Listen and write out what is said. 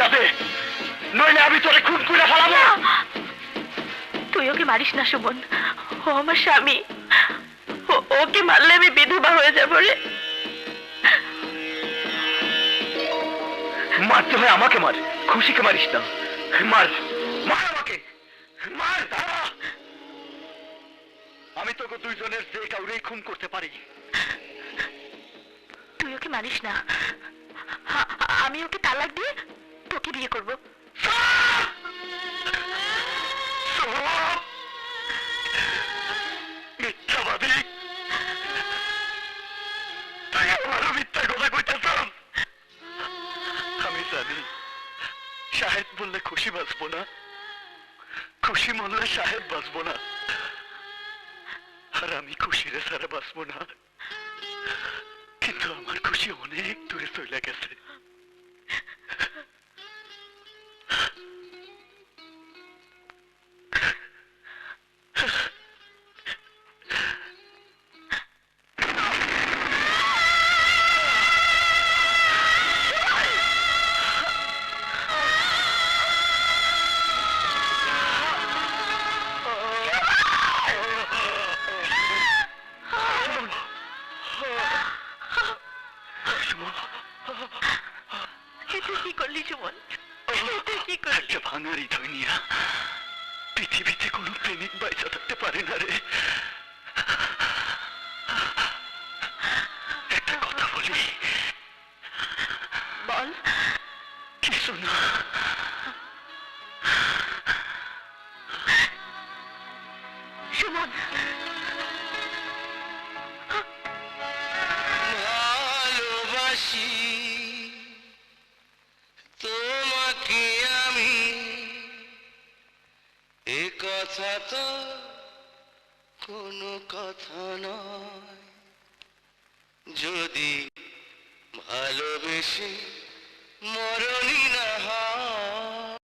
না দে নইলে আমি তোরে খুন করে ফেলাবো। তুই ওকে মারিস না সুমন। ও আমার স্বামী। ওকে মারলে আমি বিধবা হয়ে যাব রে। মারতে হয় আমাকে মার খুশিকে মারিস না। মার মার আমাকে। মার দাঁড়া। আমি তোকে দুইজনের যে কাউরেই খুন করতে পারি তুই ওকে মারিস না। আমি ওকে তালাক দিয়ে তোকে বিয়ে করব। বললে খুশি বাঁচবো না, খুশি বাঁচবো না, আর আমি খুশিরে সারা বাঁচবো না। কিন্তু আমার খুশি অনেক দূরে চলে গেছে। এটা কি করলি সুমন? এটা কি করলি? একটা ভাঙারি ধনিয়া পৃথিবীতে কোনো প্রেমিক বাইসা থাকতে পারে না রে। একটা কথা বলি। বল। কিছু না সুমন। ভালোবাসি এ কথা তো কোনো কথা নয়। যদি ভালোবেসে মরণই না হয়